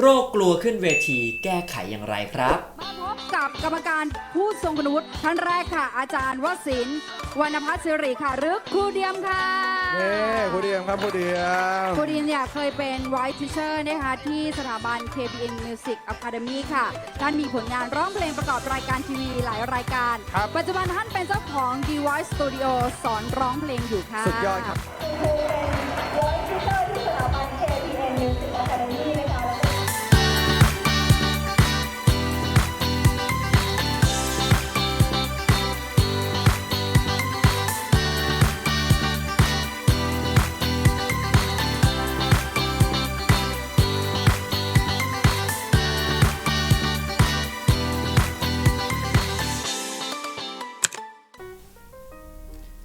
โรคกลัวขึ้นเวทีแก้ไขอย่างไรครับ มาพบกับกรรมการผู้ทรงคุณวุฒิท่านแรกค่ะ อาจารย์วสินทร์วรรณพัฒน์สิริค่ะหรือครูเดียมค่ะเน่ครูเดียมครับครูเดียม ครูเดียมเนี่ยเคยเป็น White Teacher นะคะที่สถาบัน KPN Music Academy ค่ะ ท่านมีผลงานร้องเพลงประกอบรายการทีวีหลายรายการ ครับ ปัจจุบันท่านเป็นเจ้าของ D Voice Studio สอนร้องเพลงอยู่ค่ะ สุดยอดครับ Voice Teacher ที่สถาบัน KPN Music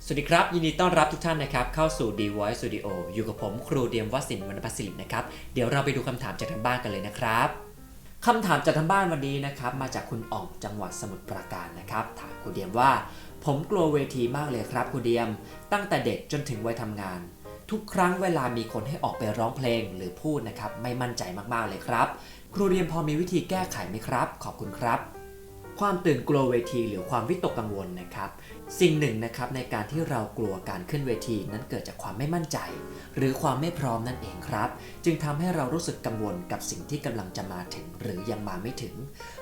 สวัสดีครับ ยินดีต้อนรับทุกท่านนะครับ เข้าสู่ D Voice Studio อยู่กับผมครูเดียมวสินวรรณพัฒน์ศิรินะครับ เดี๋ยวเราไปดูคำถามจากทางบ้านกันเลยนะครับคำถามจากทางบ้านวันนี้นะครับ มาจากคุณอ่องจังหวัดสมุทรปราการนะครับ ถามครูเดียมว่า ผมกลัวเวทีมากเลยครับครูเดียม ตั้งแต่เด็กจนถึงวัยทำงาน ทุกครั้งเวลามีคนให้ออกไปร้องเพลงหรือพูดนะครับไม่มั่นใจมากๆเลยครับ ครูเดียมพอมีวิธีแก้ไขไหมครับ ขอบคุณครับ ความตื่นกลัวเวทีหรือความวิตกกังวลนะครับ สิ่งหนึ่งนะครับในการที่เรากลัวการขึ้นเวทีนั้นเกิดจากความไม่มั่นใจ หรือความไม่พร้อมนั่นเองครับ จึงทำให้เรารู้สึกกังวลกับสิ่งที่กำลังจะมาถึง หรือยังมาไม่ถึง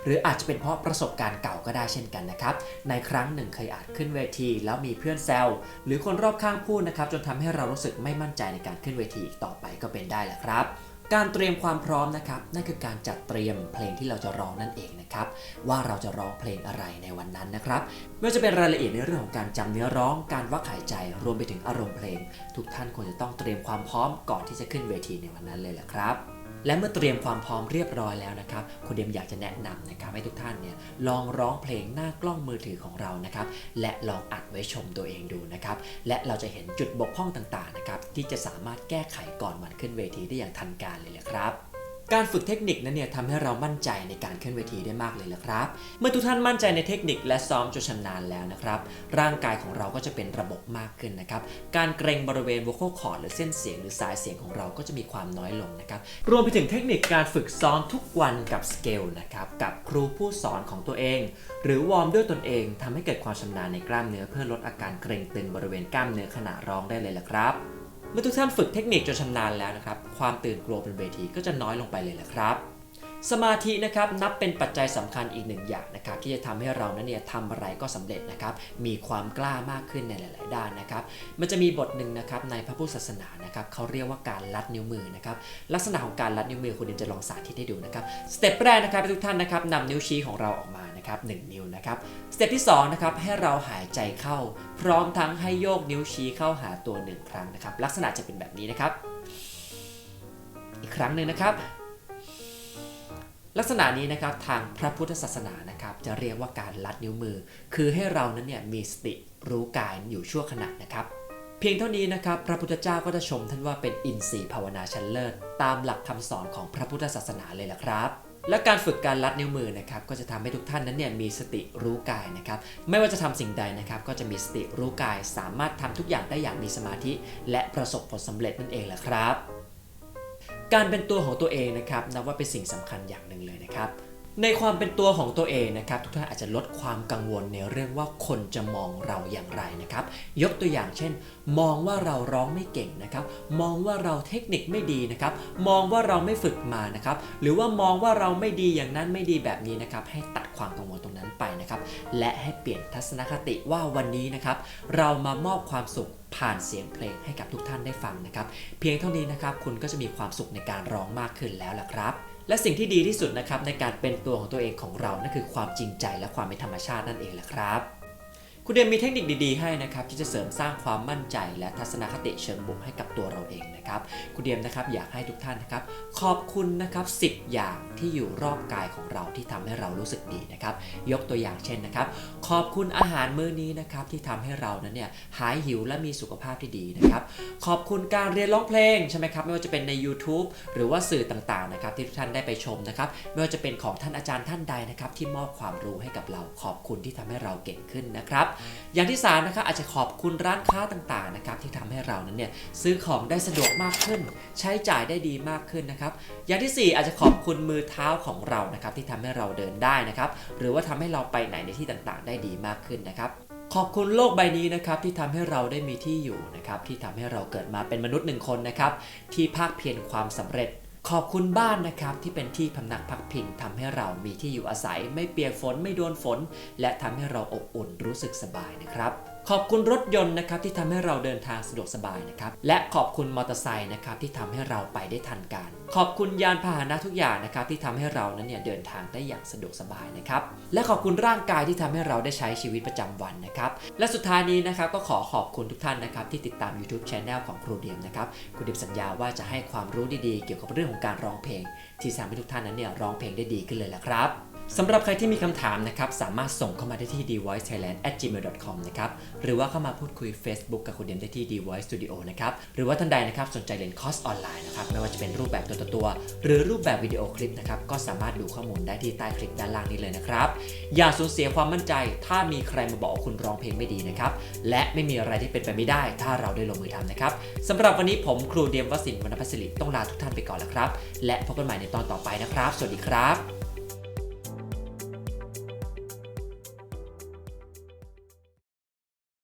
หรืออาจจะเป็นเพราะประสบการณ์เก่าก็ได้เช่นกันนะครับ ในครั้งหนึ่งเคยอาจขึ้นเวทีแล้วมีเพื่อนแซวหรือคนรอบข้างพูดนะครับจนทำให้เรารู้สึกไม่มั่นใจในการขึ้นเวทีอีกต่อไปก็เป็นได้แหละครับ การเตรียมความพร้อมนะครับนั่นคือการจัดเตรียมเพลงที่เราจะร้องนั่นเองนะครับว่าเราจะร้องเพลงอะไรในวันนั้นนะครับไม่ว่าจะเป็นรายละเอียดในเรื่องของการจำเนื้อร้องการวักหายใจรวมไปถึงอารมณ์เพลง ทุกท่านควรจะต้องเตรียมความพร้อมก่อนที่จะขึ้นเวทีในวันนั้นเลยแหละครับ และเมื่อเตรียมความพร้อมเรียบร้อยแล้วนะครับคุณเดมอยากจะแนะนำนะครับให้ทุกท่านเนี่ยลองร้องเพลงหน้ากล้องมือถือของเรานะครับและลองอัดไว้ชมตัวเองดูนะครับและเราจะเห็นจุดบกพร่องต่างๆนะครับที่จะสามารถแก้ไขก่อนวันขึ้นเวทีได้อย่างทันการเลยแหละครับ การฝึกเทคนิคนั้นเนี่ยทำให้เรามั่นใจในการขึ้นเวทีได้มากเลยละครับ เมื่อทุกท่านมั่นใจในเทคนิคและซ้อมจนชำนาญแล้วนะครับ ร่างกายของเราก็จะเป็นระบบมากขึ้นนะครับ การเกรงบริเวณ vocal cord หรือเส้นเสียงหรือสายเสียงของเราก็จะมีความน้อยลงนะครับ รวมไปถึงเทคนิคการฝึกซ้อมทุกวันกับสเกลนะครับ กับครูผู้สอนของตัวเอง หรือวอร์มด้วยตนเองทำให้เกิดความชำนาญในกล้ามเนื้อเพื่อลดอาการเกร็งตึงบริเวณกล้ามเนื้อขณะร้องได้เลยละครับ เมื่อทุกท่านฝึกเทคนิคจนชำนาญแล้วนะครับ ความตื่นกลัวบนเวทีก็จะน้อยลงไปเลยแหละครับ สมาธินะครับนับเป็นปัจจัยสำคัญอีกหนึ่งอย่างนะครับที่จะทำให้เรานั้นเนี่ยทำอะไรก็สำเร็จนะครับมีความกล้ามากขึ้นในหลาย ๆ ด้านนะครับมันจะมีบทหนึ่งนะครับในพระพุทธศาสนานะครับเขาเรียกว่าการลัดนิ้วมือนะครับลักษณะของการลัดนิ้วมือคุณเดิมจะลองสาธิตให้ดูนะครับสเต็ปแรกนะครับทุกท่านนะครับนำนิ้วชี้ของเราออกมานะครับหนึ่งนิ้วนะครับสเต็ปที่สองนะครับให้เราหายใจเข้า พร้อมทั้งให้โยกนิ้วชี้เข้าหาตัวหนึ่งครั้งนะครับลักษณะจะเป็นแบบนี้นะครับ อีกครั้งหนึ่งนะครับ ลักษณะนี้นะครับทางพระพุทธศาสนานะครับจะเรียกว่าการลัดนิ้วมือ คือให้เรานั้นเนี่ยมีสติรู้กายอยู่ชั่วขณะนะครับ เพียงเท่านี้นะครับพระพุทธเจ้าก็จะชมท่านว่าเป็นอินทรีย์ภาวนาชั้นเลิศตามหลักคำสอนของพระพุทธศาสนาเลยล่ะครับ และการฝึกการลัดนิ้วมือนะครับก็จะทำให้ทุกท่านนั้นเนี่ยมีสติรู้กายนะครับไม่ว่าจะทำสิ่งใดนะครับก็จะมีสติรู้กาย สามารถทำทุกอย่างได้อย่างมีสมาธิ และประสบผลสำเร็จนั่นเองแหละครับ การเป็นตัวของตัวเองนะครับนับว่าเป็นสิ่งสำคัญอย่างหนึ่งเลยนะครับ ในความเป็นตัวของตัวเองนะครับ ทุกท่านอาจจะลดความกังวลในเรื่องว่าคนจะมองเราอย่างไรนะครับ ยกตัวอย่างเช่น มองว่าเราร้องไม่เก่งนะครับ มองว่าเราเทคนิคไม่ดีนะครับ มองว่าเราไม่ฝึกมานะครับ หรือว่ามองว่าเราไม่ดีอย่างนั้นไม่ดีแบบนี้นะครับ ให้ตัดความกังวลตรงนั้นไปนะครับ และให้เปลี่ยนทัศนคติว่าวันนี้นะครับ เรามามอบความสุข ผ่านเสียงเพลงให้กับทุกท่านได้ฟังนะครับ เพียงเท่านี้นะครับคุณก็จะมีความสุขในการร้องมากขึ้นแล้วล่ะครับ และสิ่งที่ดีที่สุดนะครับในการเป็นตัวของตัวเองของเรานั่นคือความจริงใจและความเป็นธรรมชาตินั่นเองแหละครับคุณเดมมีเทคนิคดีๆให้นะครับที่จะเสริมสร้างความมั่นใจและทัศนคติเชิงบวกให้กับตัวเราเองนะครับคุณเดมนะครับอยากให้ทุกท่านนะครับขอบคุณนะครับ10 อย่างที่อยู่รอบกายของเราที่ทำให้เรารู้สึกดีนะครับยกตัวอย่างเช่นนะครับขอบคุณอาหารมื้อนี้นะครับที่ทำให้เรานั้นเนี่ยหายหิวและมีสุขภาพที่ดีนะครับ ขอบคุณการเรียนร้องเพลงใช่ไหมครับไม่ว่าจะเป็นใน YouTube หรือว่าสื่อต่างๆนะครับที่ทุกท่านได้ไปชมนะครับไม่ว่าจะเป็นของท่านอาจารย์ท่านใดนะครับที่มอบความรู้ให้กับเราขอบคุณที่ทำให้เราเก่งขึ้นนะครับอย่างที่สามนะครับอาจจะขอบคุณร้านค้าต่างๆนะครับที่ทำให้เรานั้นเนี่ยซื้อของได้สะดวกมากขึ้น ใช้จ่ายได้ดีมากขึ้นนะครับอย่างที่สี่อาจจะขอบคุณมือเท้าของเรานะครับที่ทำให้เราเดินได้นะครับหรือว่าทำให้เราไปไหนในที่ต่างๆ ได้ดีมากขึ้นนะครับ ขอบคุณโลกใบนี้นะครับที่ทำให้เราได้มีที่อยู่นะครับที่ทำให้เราเกิดมาเป็นมนุษย์หนึ่งคนนะครับที่ภาคเพียรความสำเร็จขอบคุณบ้านนะครับที่เป็นที่พำนักพักพิงทำให้เรามีที่อยู่อาศัย ไม่เปียกฝนไม่โดนฝน และทำให้เราอบอุ่นรู้สึกสบายนะครับ ขอบคุณรถยนต์นะครับที่ทำให้เราเดินทางสะดวกสบายนะครับและขอบคุณมอเตอร์ไซค์นะครับที่ทำให้เราไปได้ทันการ ขอบคุณยานพาหนะทุกอย่างนะครับที่ทำให้เรานั้นเนี่ยเดินทางได้อย่างสะดวกสบายนะครับและขอบคุณร่างกายที่ทำให้เราได้ใช้ชีวิตประจำวันนะครับและสุดท้ายนี้นะครับก็ขอขอบคุณทุกท่านนะครับที่ติดตาม YouTube Channel ของครูเดียมนะครับครูเดียมสัญญาว่าจะให้ความรู้ดีๆ เกี่ยวกับเรื่องของการร้องเพลง ที่ทำให้ทุกท่านนั้นเนี่ยร้องเพลงได้ดีขึ้นเลยละครับ สำหรับใครที่มีคำถามนะครับ สามารถส่งเข้ามาได้ที่ dvoicethailand@gmail.com นะครับ หรือว่าเข้ามาพูดคุย Facebook กับคุณเดียมได้ที่ dvoice studio นะครับ หรือว่าท่านใดนะครับสนใจเรียนคอร์สออนไลน์นะครับ ไม่ว่าจะเป็นรูปแบบตัวต่อตัว หรือรูปแบบวิดีโอคลิปนะครับ ก็สามารถดูข้อมูลได้ที่ใต้คลิปด้านล่างนี้เลยนะครับ อย่าสูญเสียความมั่นใจ ถ้ามีใครมาบอกคุณร้องเพลงไม่ดีนะครับ และไม่มีอะไรที่เป็นไปไม่ได้ ถ้าเราได้ลงมือทำนะครับสำหรับวันนี้ผมครูเดียมวสินวรรณพัสริต้องลาทุกท่านไปก่อนแล้วครับ และพบกันใหม่ในตอนต่อไปนะครับ สวัสดีครับ